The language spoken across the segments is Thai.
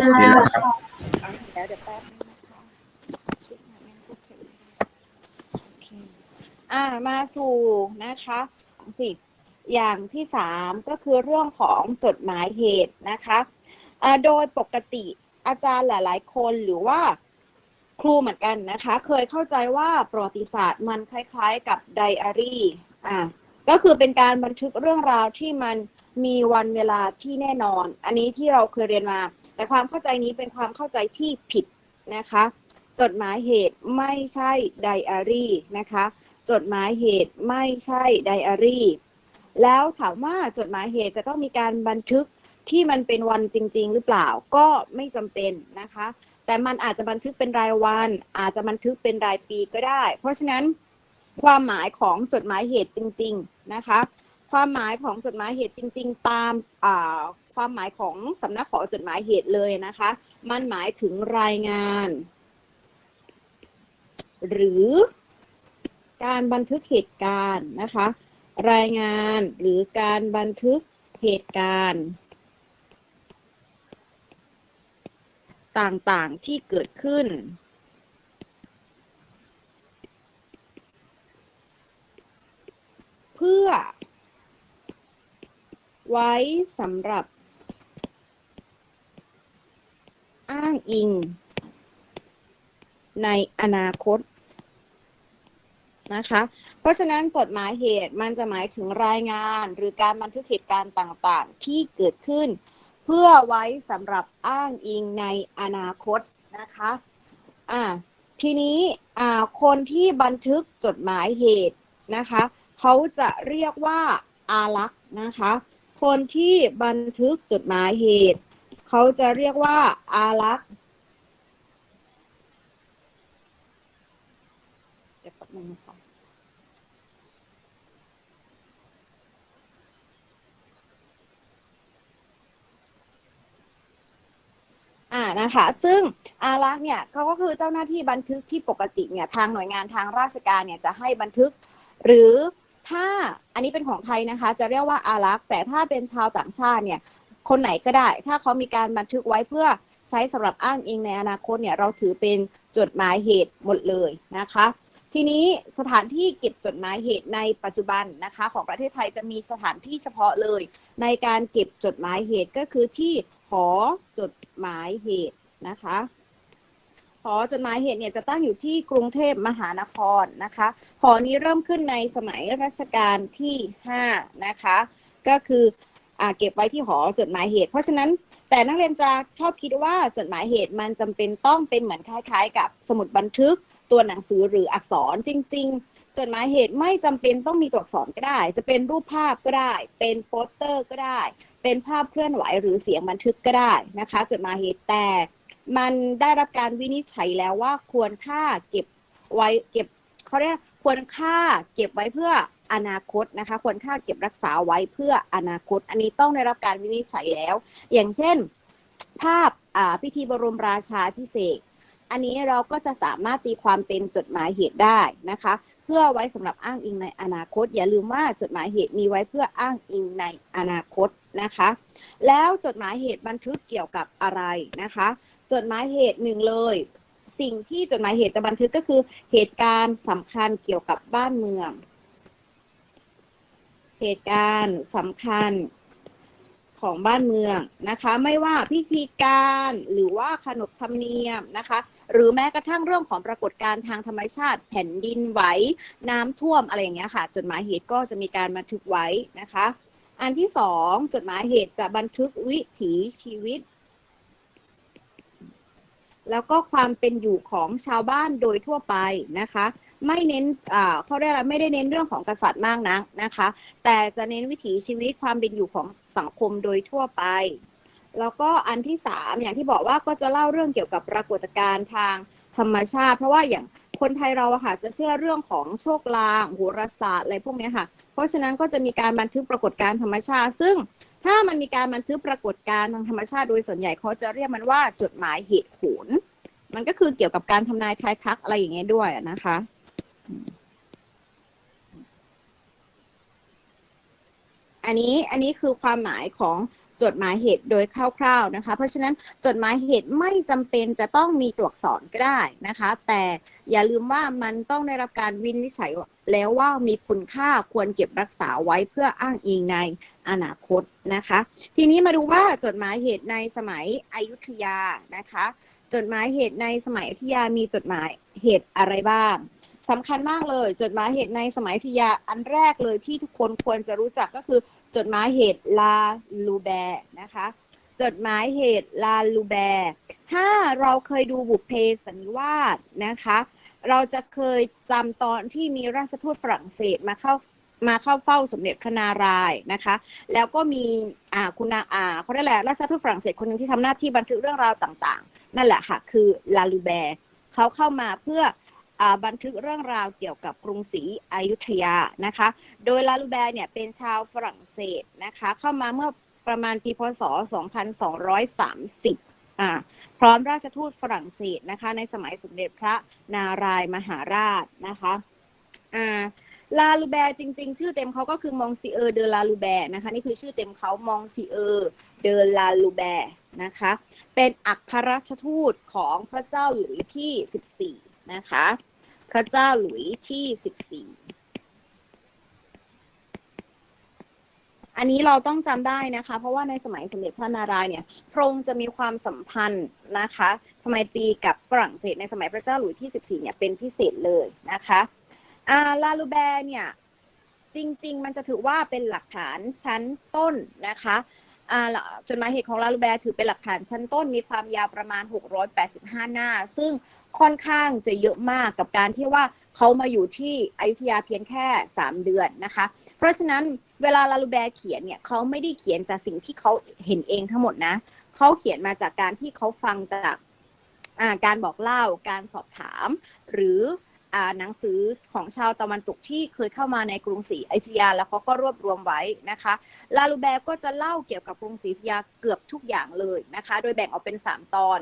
นแล้วครับอะเดี๋ยวเดี๋ยวแป๊บนึงนะคะชุดงานแม่งพวกเสร็จโอเคอ่ามาสู่นะคะสิอย่างที่สามก็คือเรื่องของจดหมายเหตุนะคะอ่าโดยปกติอาจารย์หลาย ๆ คนหรือว่าครูเหมือนกันนะคะ เคยเข้าใจว่าประวัติศาสตร์มันคล้าย ๆ กับไดอารี่อ่าก็คือเป็นการบันทึกเรื่องราวที่มันมีวันเวลาที่แน่นอน อันนี้ที่เราเคยเรียนมา แต่ความเข้าใจนี้เป็นความเข้าใจที่ผิดนะคะ จดหมายเหตุไม่ใช่ไดอารี่นะคะ จดหมายเหตุไม่ใช่ไดอารี่แล้วถามว่าจดหมายเหตุจะต้องมีการบันทึกที่มันเป็นวันจริง ๆ หรือเปล่าก็ไม่จำเป็นนะคะ แต่มันอาจจะบันทึกเป็นรายวัน อาจจะบันทึกเป็นรายปีก็ได้ เพราะฉะนั้นความหมายของจดหมายเหตุจริง ๆ นะคะ ความหมายของจดหมายเหตุจริง ๆ ตามอ่า ความหมายของสำนักขอจดหมายเหตุเลยนะคะ มันหมายถึงรายงาน หรือการบันทึกเหตุการณ์นะคะ รายงานหรือการบันทึกเหตุการณ์ ต่างๆที่เกิดขึ้นเพื่อ ไว้สำหรับ อิง ในอนาคตนะคะ เพราะฉะนั้นจดหมายเหตุมันจะหมายถึงรายงาน หรือการบันทึกเหตุการณ์ต่างๆ ที่เกิดขึ้น เพื่อไว้สำหรับอ้างอิงในอนาคตนะคะอ่าทีนี้อ่าคนที่บันทึกจดหมายเหตุนะคะเขาจะเรียกว่าอารักษ์นะคะ คนที่บันทึกจดหมายเหตุ เขาจะเรียกว่าอารักษ์เดี๋ยวแป๊บนึงนะคะอ่านะคะซึ่งอารักษ์เนี่ยเขาก็คือเจ้าหน้าที่บันทึกที่ปกติเนี่ยทางหน่วยงานทางราชการเนี่ยจะให้บันทึก หรือถ้าอันนี้เป็นของไทยนะคะ จะเรียกว่าอารักษ์แต่ถ้าเป็นชาวต่างชาติเนี่ย คนไหนก็ได้ ถ้าเขามีการบันทึกไว้เพื่อใช้สำหรับอ้างอิงในอนาคตเนี่ยเราถือเป็นจดหมายเหตุหมดเลยนะคะ ทีนี้สถานที่เก็บจดหมายเหตุในปัจจุบันนะคะของประเทศไทยจะมีสถานที่เฉพาะเลย ในการเก็บจดหมายเหตุก็คือที่หอจดหมายเหตุนะคะหอจดหมายเหตุเนี่ยจะตั้งอยู่ที่กรุงเทพมหานครนะคะหอนี้เริ่มขึ้นในสมัยรัชกาลที่ 5 นะคะ ก็คือ เก็บไว้ที่หอจดหมายเหตุ เพราะฉะนั้นแต่นักเรียนจะชอบคิดว่าจดหมายเหตุมันจำเป็นต้องเป็นเหมือนคล้าย ๆ กับสมุดบันทึกตัวหนังสือหรืออักษรจริง ๆ จดหมายเหตุไม่จำเป็นต้องมีตัวอักษรก็ได้ จะเป็นรูปภาพก็ได้ เป็นโปสเตอร์ก็ได้ เป็นภาพเคลื่อนไหวหรือเสียงบันทึกก็ได้นะคะ จดหมายเหตุแต่มันได้รับการวินิจฉัยแล้วว่าควรค่าเก็บไว้เก็บเขาเรียกควรค่าเก็บไว้เพื่ออนาคตนะคะ ควรค่าเก็บรักษาไว้เพื่ออนาคต อันนี้ต้องได้รับการวินิจฉัยแล้ว อย่างเช่น ภาพพิธีบรมราชาพิเศษอันนี้เราก็จะสามารถตีความเป็นจดหมายเหตุได้นะคะ เพื่อไว้สำหรับอ้างอิงในอนาคต อย่าลืมว่าจดหมายเหตุมีไว้เพื่ออ้างอิงในอนาคตนะคะ แล้วจดหมายเหตุบันทึกเกี่ยวกับอะไรนะคะ จดหมายเหตุหนึ่งเลย สิ่งที่จดหมายเหตุจะบันทึกก็คือเหตุการณ์สำคัญเกี่ยวกับบ้านเมือง เหตุการณ์สำคัญของบ้านเมืองนะคะ ไม่ว่าพิธีการหรือว่าขนบธรรมเนียมนะคะ หรือแม้กระทั่งเรื่องของปรากฏการณ์ทางธรรมชาติ แผ่นดินไหวน้ำท่วมอะไรอย่างเงี้ยค่ะ จดหมายเหตุก็จะมีการบันทึกไว้นะคะ อันที่สองจดหมายเหตุจะบันทึกวิถีชีวิต แล้วก็ความเป็นอยู่ของชาวบ้านโดยทั่วไปนะคะ ไม่เน้นอ่าเขาเรียกอะไรไม่ได้เน้นเรื่องของกษัตริย์มากนะนะคะ แต่จะเน้นวิถีชีวิตความเป็นอยู่ของสังคมโดยทั่วไป แล้วก็อันที่สามอย่างที่บอกว่าก็จะเล่าเรื่องเกี่ยวกับปรากฏการณ์ทางธรรมชาติ เพราะว่าอย่างคนไทยเราอะค่ะจะเชื่อเรื่องของโชคลางโหราศาสตร์อะไรพวกนี้ค่ะ เพราะฉะนั้นก็จะมีการบันทึกปรากฏการณ์ธรรมชาติ ซึ่งถ้ามันมีการบันทึกปรากฏการณ์ทางธรรมชาติโดยส่วนใหญ่เขาจะเรียกมันว่าจดหมายเหตุผล มันก็คือเกี่ยวกับการทำนายทายทักอะไรอย่างเงี้ยด้วยนะคะ อันนี้อันนี้คือความหมายของจดหมายเหตุโดยคร่าวๆนะคะ เพราะฉะนั้นจดหมายเหตุไม่จำเป็นจะต้องมีตัวอักษรก็ได้นะคะ แต่อย่าลืมว่ามันต้องได้รับการวินิจฉัยแล้วว่ามีคุณค่าควรเก็บรักษาไว้เพื่ออ้างอิงในอนาคตนะคะ ทีนี้มาดูว่าจดหมายเหตุในสมัยอยุธยานะคะ จดหมายเหตุในสมัยอยุธยามีจดหมายเหตุอะไรบ้าง สำคัญมากเลย จดหมายเหตุในสมัยอยุธยาอันแรกเลยที่ทุกคนควรจะรู้จักก็คือ จดหมายเหตุลาลูแบร์นะคะ จดหมายเหตุลาลูแบร์ถ้าเราเคยดูบุพเพสันนิวาสนะคะ เราจะเคยจำตอนที่มีราชทูตฝรั่งเศสมาเข้ามาเข้าเฝ้าสมเด็จพระนารายณ์นะคะ แล้วก็มีอ่าคุณนาอ่าเขาเรียกแหละราชทูตฝรั่งเศสคนหนึ่งที่ทำหน้าที่บันทึกเรื่องราวต่างๆ นั่นแหละค่ะ คือลาลูแบร์เขาเข้ามาเพื่อ บันทึกเรื่องราวเกี่ยวกับกรุงศรีอยุธยานะคะ โดยลาลูแบร์เนี่ยเป็นชาวฝรั่งเศสนะคะ เข้ามาเมื่อประมาณปีพศ 2230อ่าพร้อมราชทูตฝรั่งเศสนะคะ ในสมัยสมเด็จพระนารายมหาราชนะคะอ่าลาลูแบร์จริง ๆ ชื่อเต็มเขาก็คือมองซีเออร์เดลาลูแบร์นะคะ นี่คือชื่อเต็มเขามองซีเออร์เดลาลูแบร์นะคะ เป็นอัครราชทูตของพระเจ้าหลุยส์ที่ 14 นะคะ พระเจ้าหลุยที่ส์ที่อันนี้เราต้องจำได้นะคะ เพราะว่าในสมัยสมเด็จพระนารายณ์เนี่ยพระองค์จะมีความสัมพันธ์นะคะทำไมตีกับฝรั่งเศสในสมัยพระเจ้าหลุยส์ที่ 14เนี่ยเป็นพิเศษเลยนะคะอาลาลูแบร์เนี่ยจริง ๆ มันจะถือว่าเป็นหลักฐานชั้นต้นนะคะจดหมายเหตุของลาลูแบร์ถือเป็นหลักฐานชั้นต้นมีความยาวประมาณ 685 หน้า ซึ่ง ค่อนข้างจะเยอะมากกับการที่ว่าเขามาอยู่ที่อยุธยาเพียงแค่ 3 เดือนนะคะ เพราะฉะนั้นเวลาลาลูแบร์เขียนเนี่ยเขาไม่ได้เขียนจากสิ่งที่เขาเห็นเองทั้งหมดนะเขาเขียนมาจากการที่เขาฟังจากาการบอกเล่าการสอบถาม หรืออหนังสือของชาวตะวันตกที่เคยเข้ามาในกรุงศรีอยุธยา แล้วเขาก็รวบรวมไว้นะคะ ลาลูแบร์ก็จะเล่าเกี่ยวกับกรุงศรีอยุธยาเกือบทุกอย่างเลยนะคะ โดยแบ่งออกเป็น 3 ตอน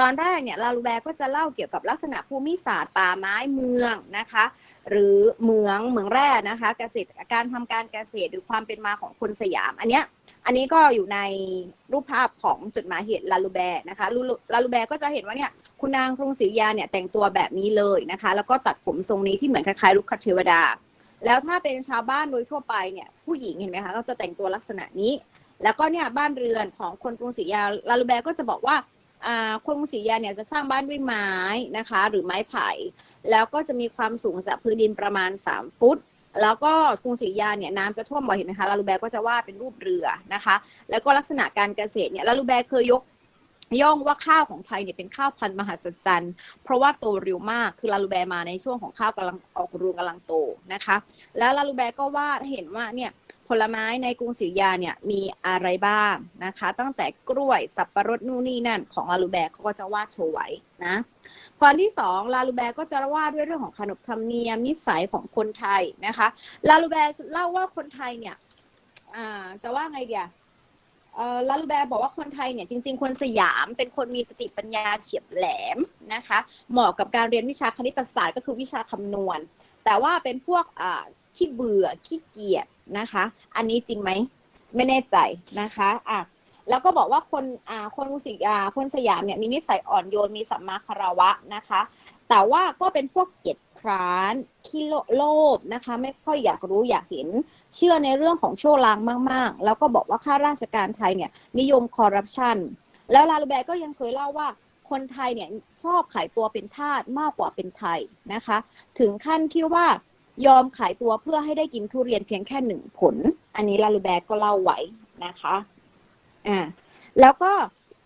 ตอนแรกเนี่ยลาลูแบก็จะเล่าเกี่ยวกับลักษณะภูมิศาสตร์ป่าไม้เมืองนะคะ หรือเมืองเมืองแร่นะคะเกษตรการทำการเกษตรหรือความเป็นมาของคนสยาม อันเนี้ยอันนี้ก็อยู่ในรูปภาพของจดหมายเหตุลาลูแบนะคะลูลาลูแบก็จะเห็นว่าเนี่ยคุณนางกรุงศรียาเนี่ยแต่งตัวแบบนี้เลยนะคะ แล้วก็ตัดผมทรงนี้ที่เหมือนคล้ายๆลูกคเทวดา แล้วถ้าเป็นชาวบ้านโดยทั่วไปเนี่ยผู้หญิงเห็นไหมคะก็จะแต่งตัวลักษณะนี้ แล้วก็เนี่ยบ้านเรือนของคนกรุงศรีอยาลาลูแบก็จะบอกว่า คนกรุงศรีอยุธยาเนี่ยจะสร้างบ้านด้วยไม้นะคะ หรือไม้ไผ่ แล้วก็จะมีความสูงจากพื้นดินประมาณ 3 ฟุต แล้วก็กรุงศรีอยุธยาเนี่ยน้ำจะท่วมบ่อยเห็นไหมคะลาลูแบก็จะวาดเป็นรูปเรือนะคะ แล้วก็ลักษณะการเกษตรเนี่ยลาลูแบเคยยกย่องว่าข้าวของไทยเนี่ยเป็นข้าวพันธุ์มหัศจรรย์ เพราะว่าโตเร็วมากคือลาลูแบมาในช่วงของข้าวกำลังออกรวงกำลังโตนะคะ แล้วลาลูแบก็วาดเห็นว่าเนี่ย ผลไม้ในกรุงศรีอยุธยาเนี่ยมีอะไรบ้างนะคะ ตั้งแต่กล้วยสับปะรดนู่นนี่นั่นของลาลูแบร์เขาก็จะวาดโชว์ไว้นะตอนที่สองลาลูแบร์ก็จะว่าด้วยเรื่องของขนบธรรมเนียมนิสัยของคนไทยนะคะลาลูแบร์เล่าว่าคนไทยเนี่ยจะว่าไงเดียลาลูแบร์บอกว่าคนไทยเนี่ยจริง ๆ คนสยามเป็นคนมีสติปัญญาเฉียบแหลมนะคะเหมาะกับการเรียนวิชาคณิตศาสตร์ก็คือวิชาคำนวณ แต่ว่าเป็นพวกขี้เบื่อขี้เกียจ นะคะ อันนี้จริงไหมไม่แน่ใจนะคะอะแล้วก็บอกว่าคนอ่าคนกรุงศรีอ่าคนสยามเนี่ยมีนิสัยอ่อนโยนมีสัมมาคารวะนะคะ แต่ว่าก็เป็นพวกเกียจคร้านขี้โลภนะคะ ไม่ค่อยอยากรู้อยากเห็น เชื่อในเรื่องของโชว์ลางมาก ๆ แล้วก็บอกว่าข้าราชการไทยเนี่ยนิยมคอร์รัปชันแล้วลาลูแบร์ก็ยังเคยเล่าว่าคนไทยเนี่ยชอบขายตัวเป็นทาสมากกว่าเป็นไทยนะคะ ถึงขั้นที่ว่า ยอมขายตัวเพื่อให้ได้กินทุเรียนเพียงแค่หนึ่งผล อันนี้ลาลูแบก็เล่าไว้นะคะอ่าแล้วก็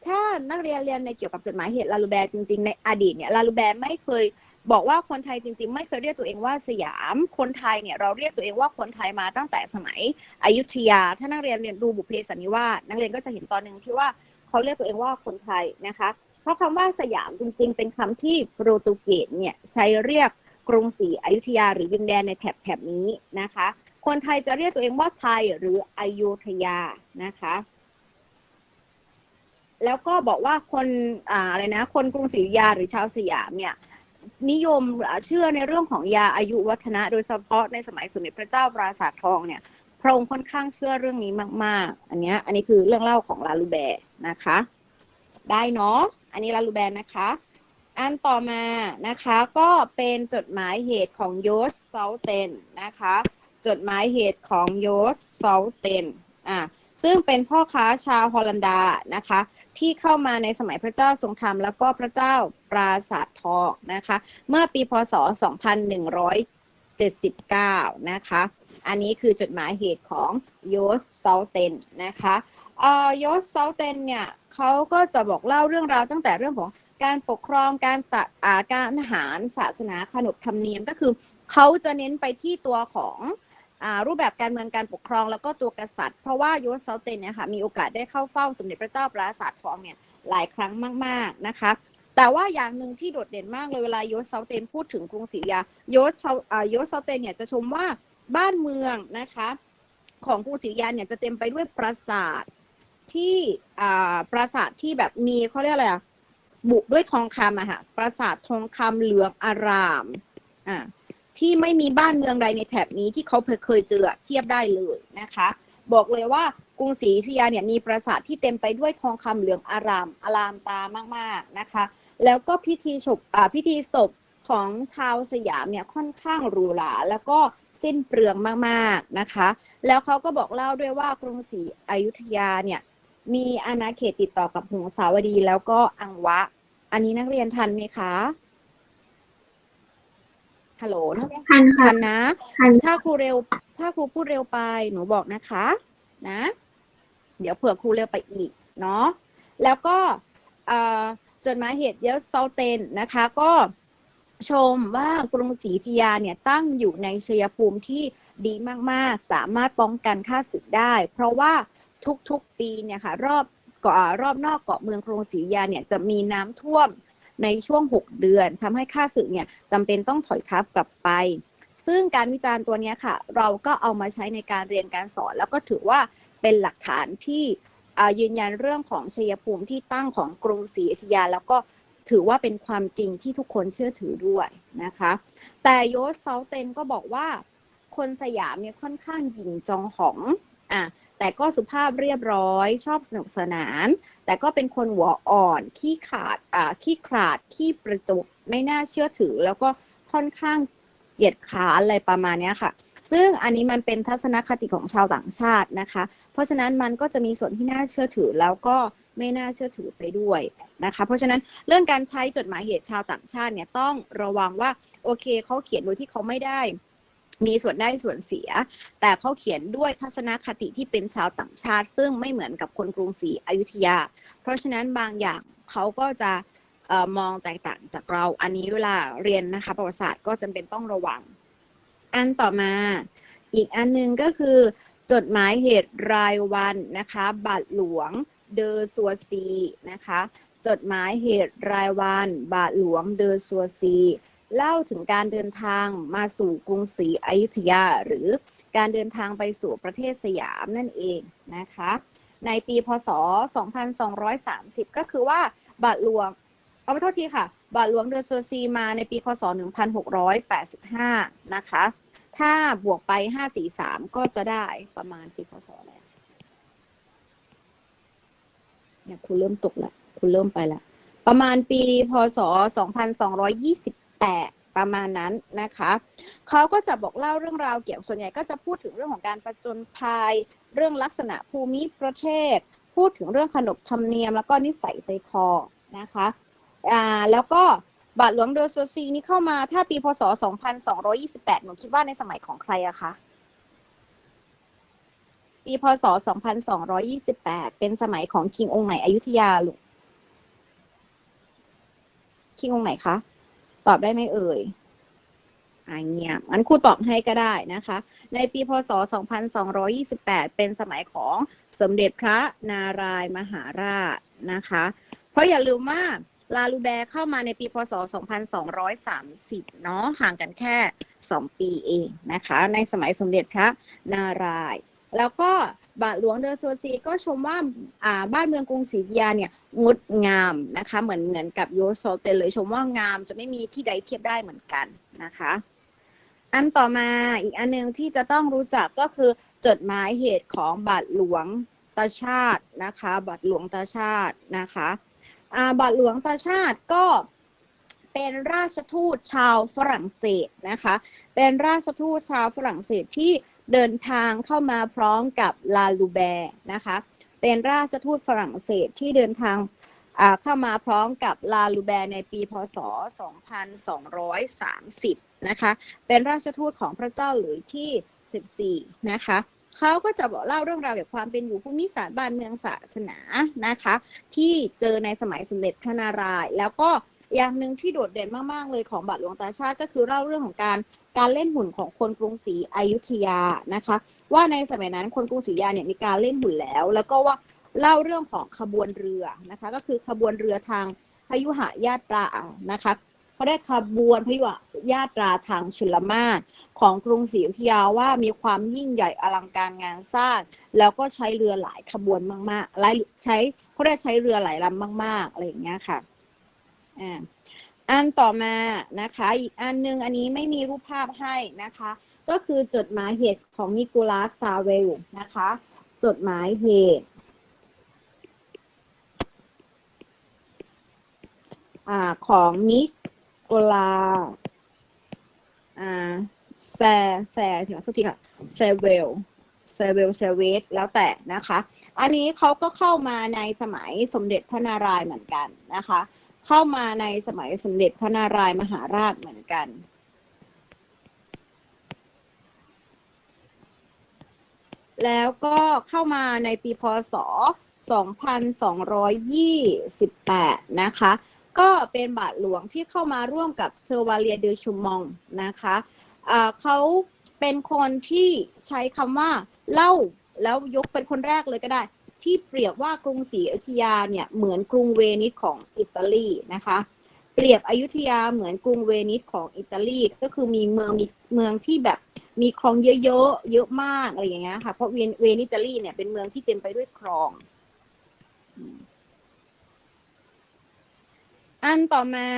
ถ้านักเรียนเรียนในเกี่ยวกับจดหมายเหตุลาลูแบจริง ๆ ในอดีตเนี่ยลาลูแบไม่เคยบอกว่าคนไทยจริง ๆ ไม่เคยเรียกตัวเองว่าสยาม คนไทยเนี่ยเราเรียกตัวเองว่าคนไทยมาตั้งแต่สมัยอยุธยา ถ้านักเรียนเรียนดูบุพเพสันนิวาสนักเรียนก็จะเห็นตอนหนึ่งที่ว่าเขาเรียกตัวเองว่าคนไทยนะคะ เพราะคำว่าสยามจริง ๆ เป็นคำที่โปรตุเกสเนี่ยใช้เรียก กรุงศรีอยุธยาหรือดินแดนในแถบแถบนี้นะคะ คนไทยจะเรียกตัวเองว่าไทยหรืออยุธยานะคะแล้วก็บอกว่าคนอ่าอะไรนะ คนกรุงศรีอยุธยาหรือชาวสยามเนี่ยนิยมเชื่อในเรื่องของยาอายุวัฒนะ โดยเฉพาะในสมัยสมเด็จพระเจ้าปราสาททองเนี่ยพระองค์ค่อนข้างเชื่อเรื่องนี้มาก ๆ อันนี้อันนี้คือเรื่องเล่าของลาลูแบร์นะคะ ได้เนาะอันนี้ลาลูแบร์นะคะ อันต่อมานะคะก็เป็นจดหมายเหตุของโยสเซาเตนนะคะ จดหมายเหตุของโยสเซาเตนอ่าซึ่งเป็นพ่อค้าชาวฮอลันดานะคะ ที่เข้ามาในสมัยพระเจ้าทรงธรรมแล้วก็พระเจ้าปราสาททองนะคะ เมื่อปีพศ 2179 นะคะ อันนี้คือจดหมายเหตุของโยสเซาเตนนะคะเอ่อโยสเซาเตนเนี่ยเขาก็จะบอกเล่าเรื่องราวตั้งแต่เรื่องของ การปกครองการสะอาการอาหารศาสนาขนบธรรมเนียมก็คือเขาจะเน้นไปที่ตัวของอรูปแบบการเมืองการปกครองแล้วก็ตัวกษัตริย์ เพราะว่าโยสเซาเตนเนี่ยค่ะมีโอกาสได้เข้าเฝ้าสมเด็จพระเจ้าปราสาททองเนี่ยหลายครั้งมากๆนะคะ แต่ว่าอย่างหนึ่งที่โดดเด่นมากเลยเวลาโยสเซาเตนพูดถึงกรุงศรีอยุธยาโยสเซอ่าโยสเซาเตนเนี่ยจะชมว่าบ้านเมืองนะคะของกรุงศรีอยุธยาเนี่ยจะเต็มไปด้วยปราสาทที่ปราสาทที่แบบมีเขาเรียกอะไรอะ บุด้วยทองคำอะค่ะปราสาททองคำเหลืองอารามอ่าที่ไม่มีบ้านเมืองใดในแถบนี้ที่เขาเคยเจอเทียบได้เลยนะคะ บอกเลยว่ากรุงศรีอยุธยาเนี่ยมีปราสาทที่เต็มไปด้วยทองคำเหลืองอารามอารามตามากๆนะคะ แล้วก็พิธีศพอ่าพิธีศพของชาวสยามเนี่ยค่อนข้างหรูหราแล้วก็สิ้นเปลืองมากๆนะคะ แล้วเขาก็บอกเล่าด้วยว่ากรุงศรีอยุธยาเนี่ยมีอาณาเขตติดต่อกับหงสาวดีแล้วก็อังวะ อันนี้นักเรียนทันไหมคะ ฮัลโหลนักเรียนทันค่ะ ทันนะ ทัน ถ้าครูเร็ว ถ้าครูพูดเร็วไป หนูบอกนะคะ นะ เดี๋ยวเผื่อครูเร็วไปอีก เนาะ แล้วก็เอ่อจดหมายเหตุเยอะเซาเตนนะคะ ก็ชมว่ากรุงศรีอยุธยาเนี่ยตั้งอยู่ในชัยภูมิที่ดีมาก ๆ สามารถป้องกันค่าศึกได้ เพราะว่าทุกๆปีเนี่ยค่ะ รอบ เกาะรอบนอกเกาะเมืองกรุงศรีอยุธยาเนี่ยจะมีน้ำท่วมในช่วง 6 เดือนทำให้ค่าศึกเนี่ยจำเป็นต้องถอยทัพกลับไป ซึ่งการวิจารณ์ตัวนี้ค่ะ เราก็เอามาใช้ในการเรียนการสอน แล้วก็ถือว่าเป็นหลักฐานที่ยืนยันเรื่องของชัยภูมิที่ตั้งของกรุงศรีอยุธยา แล้วก็ถือว่าเป็นความจริงที่ทุกคนเชื่อถือด้วยนะคะ แต่โยสเซาเตนก็บอกว่าคนสยามเนี่ยค่อนข้างหยิ่งจองหองอะ แต่ก็สุภาพเรียบร้อย ชอบสนุกสนาน แต่ก็เป็นคนหัวอ่อน ขี้ขาดอ่าขี้ขาดขี้ประจบไม่น่าเชื่อถือ แล้วก็ค่อนข้างเหยียดขาอะไรประมาณนี้ค่ะ ซึ่งอันนี้มันเป็นทัศนคติของชาวต่างชาตินะคะ เพราะฉะนั้นมันก็จะมีส่วนที่น่าเชื่อถือแล้วก็ไม่น่าเชื่อถือไปด้วยนะคะ เพราะฉะนั้นเรื่องการใช้จดหมายเหตุชาวต่างชาติเนี่ยต้องระวังว่าโอเคเขาเขียนโดยที่เขาไม่ได้ มีส่วนได้ส่วนเสีย แต่เขาเขียนด้วยทัศนคติที่เป็นชาวต่างชาติ ซึ่งไม่เหมือนกับคนกรุงศรีอยุธยา เพราะฉะนั้นบางอย่างเขาก็จะออมองแตกต่างจากเรา อันนี้เวลาเรียนนะคะประวัติศาสตร์ก็จำเป็นต้องระวัง อันต่อมาอีกอันหนึงก็คือ จดหมายเหตุรายวันนะคะบัตรหลวงเดอซัวซีนะคะจดหมายเหตุรายวันบาทหลวงเดอซัวซี เล่าถึงการเดินทางมาสู่กรุงศรีอยุธยา หรือการเดินทางไปสู่ประเทศสยามนั่นเองนะคะ ในปีพศ 2230 ก็คือว่าบาทหลวงเอาไปโทษทีค่ะ บาทหลวงเดอซัวซีมาในปีคศ1685 นะคะ ถ้าบวกไป 543 ก็จะได้ประมาณปีพศอะไรเนี่ยคุณเริ่มตกแล้วคุณเริ่มไปแล้วประมาณปีพศ 2228 ประมาณนั้นนะคะเขาก็จะบอกเล่าเรื่องราวเกี่ยวส่วนใหญ่ก็จะพูดถึงเรื่องของการประจนภัย เรื่องลักษณะภูมิประเทศ พูดถึงเรื่องขนบธรรมเนียม แล้วก็นิสัยใจคอนะคะอ่าแล้วก็บาทหลวงโดโซซีนี่เข้ามาถ้าปีพศ 2228 หนูคิดว่าในสมัยของใครอะคะปีพศ 2228 เป็นสมัยของคิงองค์ไหนอยุธยาลูกคิงองค์ไหนคะ ตอบได้ไหมเอ่ยอ่าเงียบงั้นครูตอบให้ก็ได้นะคะ ในปีพศ 2228 เป็นสมัยของสมเด็จพระนารายมหาราชนะคะ เพราะอย่าลืมว่าลาลูแบร์เข้ามาในปีพศ 2230 เนาะห่างกันแค่ 2 ปีเองนะคะ ในสมัยสมเด็จพระนาราย แล้วก็ บาทหลวงเดอโซซีก็ชมว่าอ่าบ้านเมืองกรุงศรีอยุธยาเนี่ยงดงามนะคะเหมือนเหมือนกับโยโซเตนเลยชมว่างามจะไม่มีที่ใดเทียบได้เหมือนกันนะคะ อันต่อมาอีกอันหนึงที่จะต้องรู้จักก็คือจดหมายเหตุของบาทหลวงตาชาตินะคะบาทหลวงตาชาตินะคะบาทหลวงตาชาติก็เป็นราชทูตชาวฝรั่งเศสนะคะ เป็นราชทูตชาวฝรั่งเศสที่ เดินทางเข้ามาพร้อมกับลาลูแบร์นะคะเป็นราชทูตฝรั่งเศสที่เดินทางเข้ามาพร้อมกับลาลูแบร์ในปีพศ 2230 นะคะ เป็นราชทูตของพระเจ้าหลุยที่ 14 นะคะเขาก็จะบอกเล่าเรื่องราวเกี่ยวกับความเป็นอยู่ภูมิศาสตร์บ้านเมืองศาสนานะคะ ที่เจอในสมัยสมเด็จพระนารายณ์แล้วก็ อย่างหนึ่งที่โดดเด่นมาก ๆ เลยของบาทหลวงตาชาติก็คือเล่าเรื่องของการการเล่นหุ่นของคนกรุงศรีอยุธยานะคะ ว่าในสมัยนั้นคนกรุงศรีอยุธยาเนี่ยมีการเล่นหุ่นแล้ว แล้วก็ว่าเล่าเรื่องของขบวนเรือนะคะ ก็คือขบวนเรือทางพยุหญาตรานะคะเขาได้ขบวนพยุหญาตราทางชลมาศของกรุงศรีอยุธยาว่ามีความยิ่งใหญ่อลังการงานสร้าง แล้วก็ใช้เรือหลายขบวนมากๆหลายใช้เขาได้ใช้เรือหลายลำมาก ๆอะไรอย่างเงี้ยค่ะ อ่าอันต่อมานะคะ อีกอันนึงอันนี้ไม่มีรูปภาพให้นะคะ ก็คือจดหมายเหตุของนิโคลัสซาเวลนะคะ จดหมายเหตุอของนิโคลาอ่าแซแซถึงโทษทีค่ะเซเวลเซเวลเซเวสแล้วแต่นะคะ อันนี้เขาก็เข้ามาในสมัยสมเด็จพระนารายณ์เหมือนกันนะคะ เข้ามาในสมัยสมเด็จพระนารายมหาราชเหมือนกัน แล้วก็เข้ามาในปีพศ 2228 นะคะ ก็เป็นบาทหลวงที่เข้ามาร่วมกับเชอวาเลียเดอชูมองนะคะอ่าเขาเป็นคนที่ใช้คำว่าเล่าแล้วยกเป็นคนแรกเลยก็ได้ ที่เปรียบว่ากรุงศรีอยุธยาเนี่ยเหมือนกรุงเวนิสของอิตาลีนะคะ เปรียบอยุธยาเหมือนกรุงเวนิสของอิตาลีก็คือมีเมืองมีเมืองที่แบบมีคลองเยอะๆเยอะมากอะไรอย่างเงี้ยค่ะเพราะเวเวนิสอิตาลีเนี่ยเป็นเมืองที่เต็มไปด้วยคลอง อันต่อมา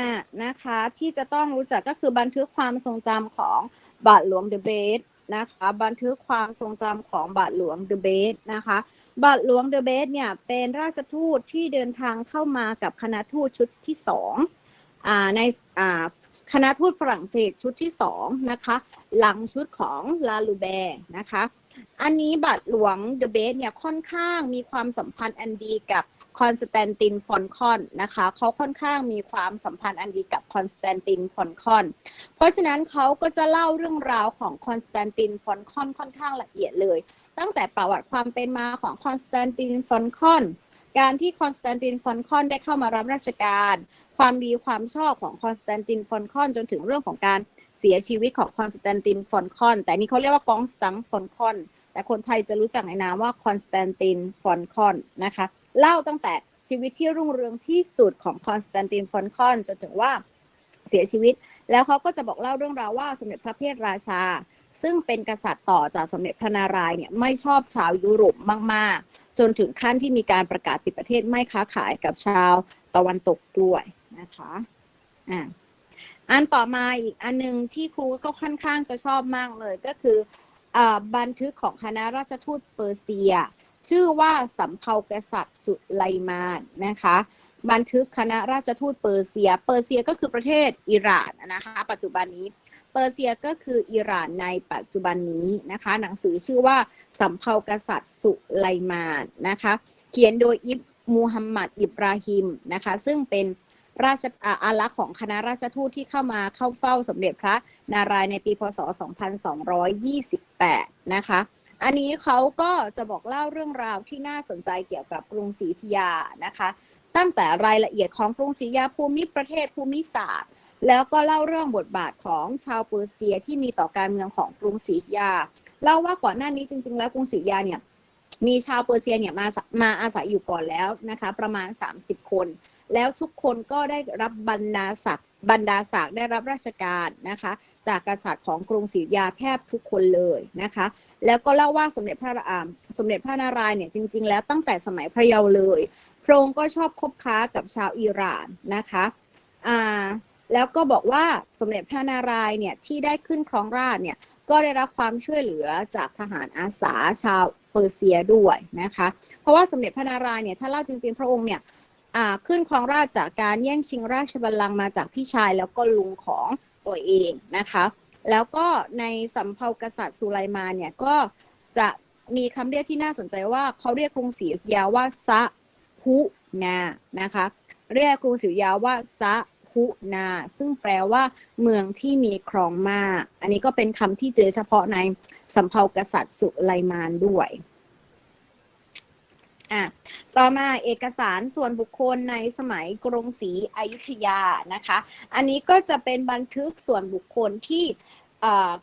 นะคะ ที่จะต้องรู้จักก็คือบันทึกความทรงจำของบาทหลวงเดอะเบสนะคะ บันทึกความทรงจำของบาทหลวงเดอะเบสนะคะ บาทหลวงเดอะเบสเนี่ยเป็นราชทูตที่เดินทางเข้ามากับคณะทูตชุดที่สองอในคณะทูตฝรั่งเศสชุดที่สองนะคะ หลังชุดของลาลูแบร์นะคะ อันนี้บาทหลวงเดอะเบสเนี่ยค่อนข้างมีความสัมพันธ์อันดีกับ คอนสแตนตินฟอนคอนนะคะเขาค่อนข้างมีความสัมพันธ์อันดีกับคอนสแตนตินฟอนคอน เพราะฉะนั้นเขาก็จะเล่าเรื่องราวของคอนสแตนตินฟอนคอนค่อนข้างละเอียดเลย ตั้งแต่ประวัติความเป็นมาของคอนสแตนตินฟอนคอนการที่คอนสแตนตินฟอนคอนได้เข้ามารับราชการ ความดีความชอบของคอนสแตนตินฟอนคอนจนถึงเรื่องของการเสียชีวิตของคอนสแตนตินฟอนคอน แต่นี่เขาเรียกว่ากองสตังฟอนคอน แต่คนไทยจะรู้จักในนามว่าคอนสแตนตินฟอนคอนนะคะ เล่าตั้งแต่ชีวิตที่รุ่งเรืองที่สุดของคอนสแตนตินฟอนคอน จนถึงว่าเสียชีวิต แล้วเขาก็จะบอกเล่าเรื่องราวว่าสมเด็จพระเพทราชา ซึ่งเป็นกษัตริย์ต่อจากสมเด็จพระนารายณ์เนี่ยไม่ชอบชาวยุโรปมาก ๆ จนถึงขั้นที่มีการประกาศปิดประเทศไม่ค้าขายกับชาวตะวันตกด้วยนะคะอ่าอันต่อมาอีกอันหนึ่งที่ครูก็ค่อนข้างจะชอบมากเลยก็คืออบันทึกของคณะราชทูตเปอร์เซีย ชื่อว่าสำเภากษัตริย์สุไลมานนะคะ บันทึกคณะราชทูตเปอร์เซีย เปอร์เซียก็คือประเทศอิหร่านนะคะ ปัจจุบันนี้เปอร์เซียก็คืออิหร่านในปัจจุบันนี้นะคะ หนังสือชื่อว่าสำเภากษัตริย์สุไลมานนะคะ เขียนโดยอิบมูฮัมหมัดอิบราฮิมนะคะ ซึ่งเป็นราชอาอารักษ์ของคณะราชทูตที่เข้ามาเข้าเฝ้าสมเด็จพระนารายณ์ในปีพศ 2228 นะคะ อันนี้เขาก็จะบอกเล่าเรื่องราวที่น่าสนใจเกี่ยวกับกรุงศรีอยุธยานะคะ ตั้งแต่รายละเอียดของกรุงศรีอยุธยาภูมิประเทศภูมิศาสตร์ แล้วก็เล่าเรื่องบทบาทของชาวเปอร์เซียที่มีต่อการเมืองของกรุงศรีอยุธยาเล่าว่าก่อนหน้านี้จริง ๆ แล้วกรุงศรีอยุธยาเนี่ยมีชาวเปอร์เซียเนี่ยมามาอาศัยอยู่ก่อนแล้วนะคะ ประมาณ 30 คน แล้วทุกคนก็ได้รับบรรดาศักดิ์บรรดาศักดิ์ได้รับราชการนะคะ จากกษัตริย์ของกรุงศรีอยุธยาแทบทุกคนเลยนะคะ แล้วก็เล่าว่าสมเด็จพระอามสมเด็จพระนารายณ์เนี่ยจริง ๆ แล้วตั้งแต่สมัยพระเยาว์เลยพระองค์ก็ชอบคบค้ากับชาวอิหร่านนะคะอ่าแล้วก็บอกว่าสมเด็จพระนารายณ์เนี่ยที่ได้ขึ้นครองราชเนี่ยก็ได้รับความช่วยเหลือจากทหารอาสาชาวเปอร์เซียด้วยนะคะ เพราะว่าสมเด็จพระนารายณ์เนี่ยถ้าเล่าจริง ๆ พระองค์เนี่ยขึ้นครองราชจากการแย่งชิงราชบัลลังก์มาจากพี่ชายแล้วก็ลุงของ ตัวเองนะคะ แล้วก็ในสำเภากษัตริย์สุไลมานเนี่ยก็จะมีคำเรียกที่น่าสนใจว่าเขาเรียกกรุงศรีอยุธยาว่าซะพุนานะคะ เรียกกรุงศรีอยุธยาว่าซะพุนา ซึ่งแปลว่าเมืองที่มีครองมาก อันนี้ก็เป็นคำที่เจอเฉพาะในสำเภากษัตริย์สุไลมานด้วย อะต่อมาเอกสารส่วนบุคคลในสมัยกรุงศรีอยุธยานะคะ อันนี้ก็จะเป็นบันทึกส่วนบุคคลที่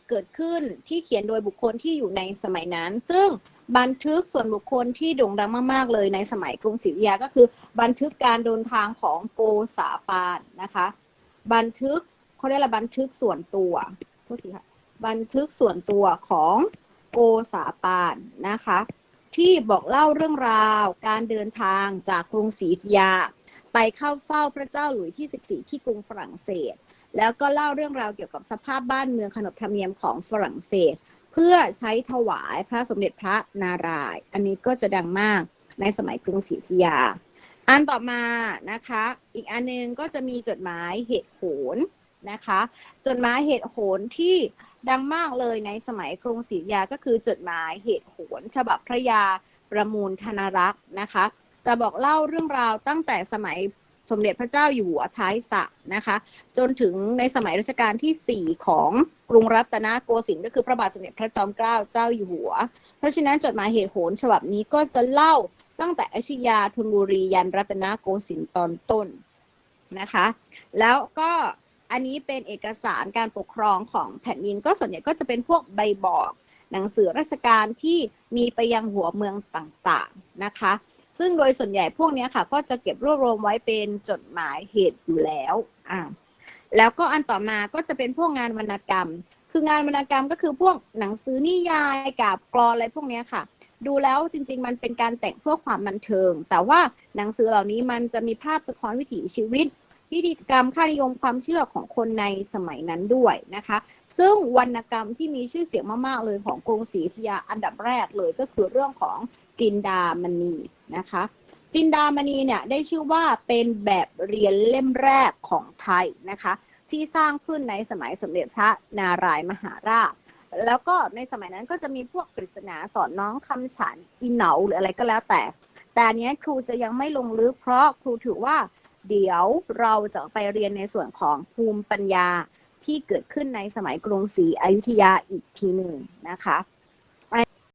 เกิดขึ้นที่เขียนโดยบุคคลที่อยู่ในสมัยนั้น ซึ่งบันทึกส่วนบุคคลที่โด่งดังมาก ๆ เลยในสมัยกรุงศรีอยุธยาก็คือ บันทึกการเดินทางของโกษาปานนะคะ บันทึกเขาเรียกอะไรบันทึกส่วนตัวโทษทีค่ะบันทึกส่วนตัวของโกษาปานนะคะ ที่บอกเล่าเรื่องราว การเดินทางจากกรุงศรีอยุธยา ไปเข้าเฝ้าพระเจ้าหลุยที่ 14 ที่กรุงฝรั่งเศส แล้วก็เล่าเรื่องราวเกี่ยวกับสภาพบ้านเมืองขนบธรรมเนียมของฝรั่งเศส เพื่อใช้ถวายพระสมเด็จพระนารายณ์อันนี้ก็จะดังมากในสมัยกรุงศรีอยุธยา อันต่อมานะคะ อีกอันหนึงก็จะมีจดหมายเหตุโหนนะคะ จดหมายเหตุโหนที่ ดังมากเลยในสมัยกรุงศรีอยุธยาก็คือจดหมายเหตุโหนฉบับพระยาประมูลธนรักษ์นะคะ จะบอกเล่าเรื่องราวตั้งแต่สมัยสมเด็จพระเจ้าอยู่หัวท้ายสระนะคะ จนถึงในสมัยรัชกาลที่ 4 ของกรุงรัตนโกสินทร์ก็คือพระบาทสมเด็จพระจอมเกล้าเจ้าอยู่หัว เพราะฉะนั้นจดหมายเหตุโหนฉบับนี้ก็จะเล่าตั้งแต่อยุธยาธนบุรียันรัตนโกสินทร์ตอนต้นนะคะ แล้วก็ อันนี้เป็นเอกสารการปกครองของแผ่นดินก็ส่วนใหญ่ก็จะเป็นพวกใบบอกหนังสือราชการที่มีไปยังหัวเมืองต่างๆนะคะ ซึ่งโดยส่วนใหญ่พวกนี้ค่ะ ก็จะเก็บรวบรวมไว้เป็นจดหมายเหตุอยู่แล้วอ่าแล้วก็อันต่อมาก็จะเป็นพวกงานวรรณกรรม คืองานวรรณกรรมก็คือพวกหนังสือนิยายกับกรอนอะไรพวกนี้ค่ะ ดูแล้วจริง ๆ มันเป็นการแต่งเพื่อความบันเทิง แต่ว่าหนังสือเหล่านี้มันจะมีภาพสะท้อนวิถีชีวิต พิธีกรรมค่านิยมความเชื่อของคนในสมัยนั้นด้วยนะคะ ซึ่งวรรณกรรมที่มีชื่อเสียงมากๆเลยของกรุงศรีอยุธยาอันดับแรกเลยก็คือเรื่องของจินดามณีนะคะ จินดามณีเนี่ยได้ชื่อว่าเป็นแบบเรียนเล่มแรกของไทยนะคะ ที่สร้างขึ้นในสมัยสมเด็จพระนารายมหาราชแล้วก็ในสมัยนั้นก็จะมีพวกปริศนาสอนน้องคำฉันอีเหนาหรืออะไรก็แล้วแต่ แต่อันเนี้ยครูจะยังไม่ลงลึกเพราะครูถือว่า เดี๋ยวเราจะไปเรียนในส่วนของภูมิปัญญาที่เกิดขึ้นในสมัยกรุงศรีอยุธยาอีกทีหนึ่งนะคะ